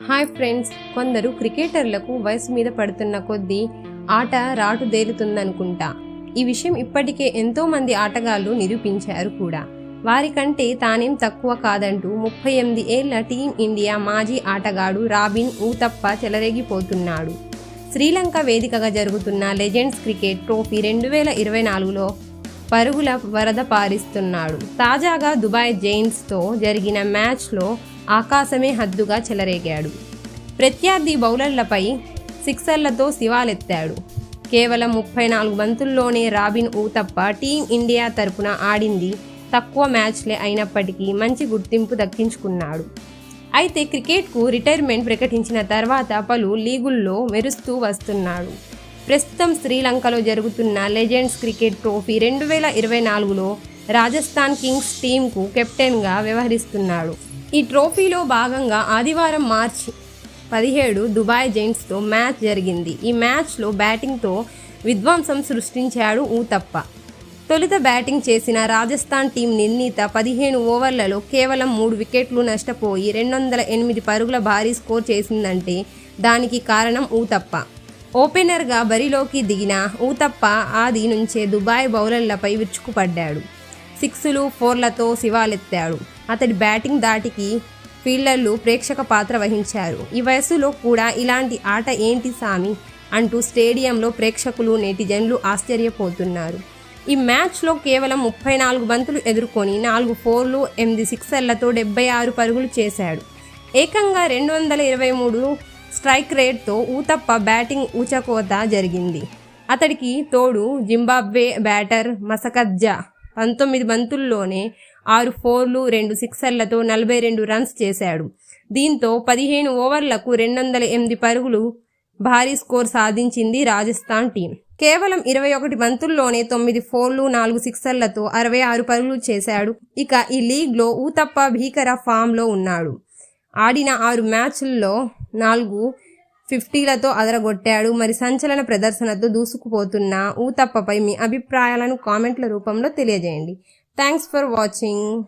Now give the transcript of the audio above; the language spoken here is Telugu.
హాయ్ ఫ్రెండ్స్ కొందరు క్రికెటర్లకు వయసు మీద పడుతున్న కొద్దీ ఆట రాటుదేలుతుందనుకుంటా ఈ విషయం ఇప్పటికే ఎంతోమంది ఆటగాళ్ళు ఆటగాళ్ళు నిరూపించారు కూడా. వారికంటే తానేం తక్కువ కాదంటూ ముప్పై ఎనిమిది ఏళ్ళ టీం ఇండియా మాజీ ఆటగాడు రాబిన్ ఊతప్ప చెలరేగిపోతున్నాడు. శ్రీలంక వేదికగా జరుగుతున్న లెజెండ్స్ క్రికెట్ ట్రోఫీ రెండు వేల ఇరవై నాలుగులో పరుగుల వరద పారిస్తున్నాడు. తాజాగా దుబాయ్ జైన్స్తో జరిగిన మ్యాచ్లో ఆకాశమే హద్దుగా చెలరేగాడు. ప్రత్యర్థి బౌలర్లపై సిక్సర్లతో శివాలెత్తాడు. కేవలం ముప్పై నాలుగు బంతుల్లోనే రాబిన్ ఊతప్ప టీం ఇండియా తరపున ఆడింది. తక్కువ మ్యాచ్లే అయినప్పటికీ మంచి గుర్తింపు దక్కించుకున్నాడు. అయితే క్రికెట్కు రిటైర్మెంట్ ప్రకటించిన తర్వాత పలు లీగుల్లో మెరుస్తూ వస్తున్నాడు. ప్రస్తుతం శ్రీలంకలో జరుగుతున్న లెజెండ్స్ క్రికెట్ ట్రోఫీ రెండు వేల ఇరవై నాలుగులో రాజస్థాన్ కింగ్స్ టీంకు కెప్టెన్గా వ్యవహరిస్తున్నాడు. ఈ ట్రోఫీలో భాగంగా ఆదివారం మార్చి పదిహేడు దుబాయ్ జైంట్స్తో మ్యాచ్ జరిగింది. ఈ మ్యాచ్లో బ్యాటింగ్తో విధ్వంసం సృష్టించాడు ఊతప్ప. తొలుత బ్యాటింగ్ చేసిన రాజస్థాన్ టీం నిర్ణీత పదిహేను ఓవర్లలో కేవలం మూడు వికెట్లు నష్టపోయి రెండు వందల ఎనిమిది పరుగుల భారీ స్కోర్ చేసిందంటే దానికి కారణం ఊతప్ప. ఓపెనర్గా బరిలోకి దిగిన ఊతప్ప ఆది నుంచే దుబాయ్ బౌలర్లపై విరుచుకుపడ్డాడు. సిక్స్లు ఫోర్లతో శివాలెత్తాడు. అతడి బ్యాటింగ్ దాటికి ఫీల్డర్లు ప్రేక్షక పాత్ర వహించారు. ఈ వయసులో కూడా ఇలాంటి ఆట ఏంటి సామి? అంటూ స్టేడియంలో ప్రేక్షకులు నెటిజన్లు ఆశ్చర్యపోతున్నారు. ఈ మ్యాచ్లో కేవలం ముప్పై నాలుగు బంతులు ఎదుర్కొని నాలుగు ఫోర్లు ఎనిమిది సిక్సర్లతో డెబ్బై ఆరు పరుగులు చేశాడు. ఏకంగా రెండు వందల ఇరవై మూడు స్ట్రైక్ రేట్తో ఊతప్ప బ్యాటింగ్ ఊచకోత జరిగింది. అతడికి తోడు జింబాబ్వే బ్యాటర్ మసకజ్జా పంతొమ్మిది బంతుల్లోనే ఆరు ఫోర్లు రెండు సిక్సర్లతో నలభై రెండు రన్స్ చేశాడు. దీంతో పదిహేను ఓవర్లకు రెండు వందల ఎనిమిది పరుగులు భారీ స్కోర్ సాధించింది రాజస్థాన్ టీం. కేవలం ఇరవై ఒకటి బంతుల్లోనే తొమ్మిది ఫోర్లు నాలుగు సిక్సర్లతో అరవై ఆరు పరుగులు చేశాడు. ఇక ఈ లీగ్లో ఊతప్ప భీకర ఫామ్లో ఉన్నాడు. ఆడిన ఆరు మ్యాచ్ల్లో నాలుగు. ఫిఫ్టీలతో అదరగొట్టాడు. మరి సంచలన ప్రదర్శనతో దూసుకుపోతున్న ఊతప్పపై మీ అభిప్రాయాలను కామెంట్ల రూపంలో తెలియజేయండి. Thanks for watching.